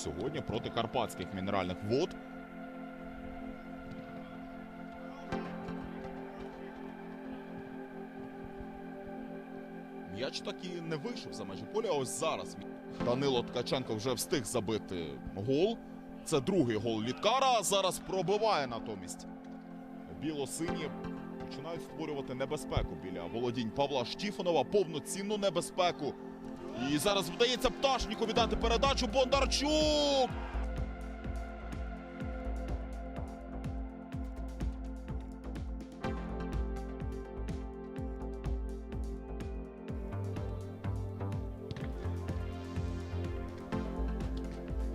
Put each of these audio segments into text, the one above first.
Сьогодні проти карпатських мінеральних вод. М'яч так і не вийшов за межі поля. Ось зараз Данило Ткаченко вже встиг забити гол. Це другий гол Літкара. Зараз пробиває натомість. Біло-сині починають створювати небезпеку біля володінь Павла Штіфанова, повноцінну небезпеку. І зараз вдається пташнику віддати передачу Бондарчук.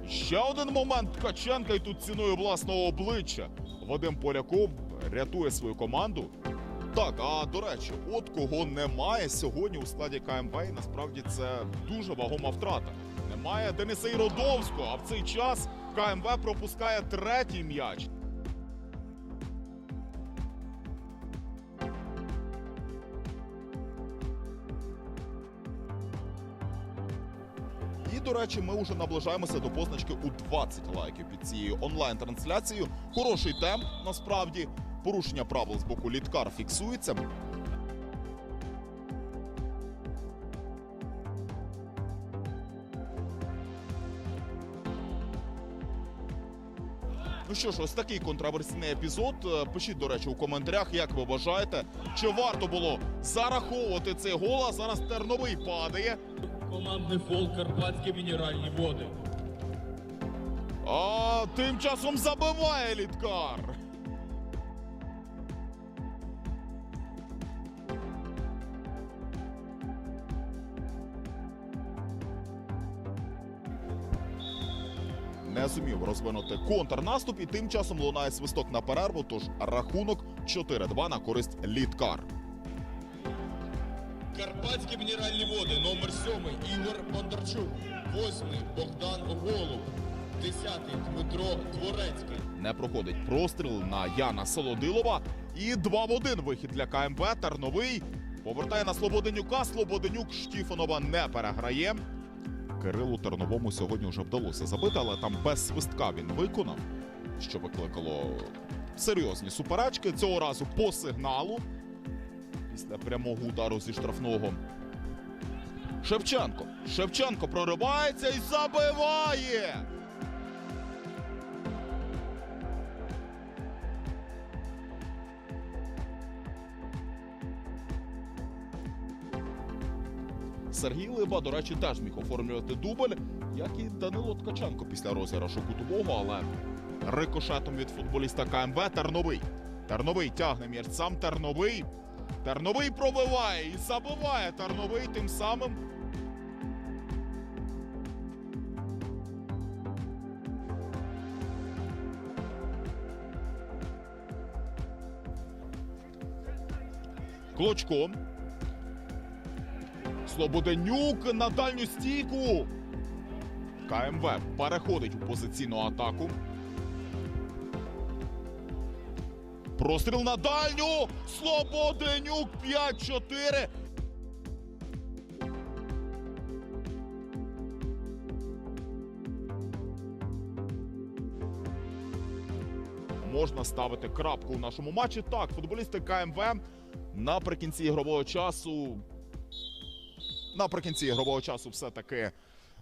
Ще один момент Ткаченка і тут ціною власного обличчя. Вадим Поляков рятує свою команду. Так, а до речі, от кого немає сьогодні у складі КМВ, і насправді це дуже вагома втрата. Немає Дениса Іродовського, а в цей час КМВ пропускає третій м'яч. І, до речі, ми вже наближаємося до позначки у 20 лайків під цією онлайн-трансляцією. Хороший темп, насправді. Порушення правил з боку літкар фіксується. Ну що ж, ось такий контроверсійний епізод. Е, Пишіть, до речі, у коментарях, як ви вважаєте, чи варто було зараховувати цей гол, а зараз терновий падає. Командний фол Карпатські мінеральні води. А тим часом забиває літкар. Не зумів розвинути контрнаступ і тим часом лунає свисток на перерву, тож рахунок 4-2 на користь літкар. Карпатські мінеральні води, номер 7 Ігор Бондарчук, 8 Богдан Голуб, 10 Дмитро Дворецький. Не проходить простріл на Яна Солодилова. І 2 в 1 вихід для КМВ. Тарновий повертає на Слободенюка. Слободенюк Штіфанова не переграє. Кирилу Терновому сьогодні вже вдалося забити, але там без свистка він виконав, що викликало серйозні суперечки. Цього разу по сигналу. Після прямого удару зі штрафного. Шевченко. Шевченко проривається і забиває. Сергій Либа, до речі, теж міг оформлювати дубль, як і Данило Ткаченко після розіграшу кутового, але рикошетом від футболіста КМВ Терновий. Терновий тягне м'яч сам Терновий. Терновий пробиває і забиває Терновий тим самим. Клочко. Слободенюк на дальню стійку. КМВ переходить у позиційну атаку. Простріл на дальню. Слободенюк 5-4. можна ставити крапку у нашому матчі. Так, футболісти КМВ наприкінці ігрового часу. Наприкінці ігрового часу все-таки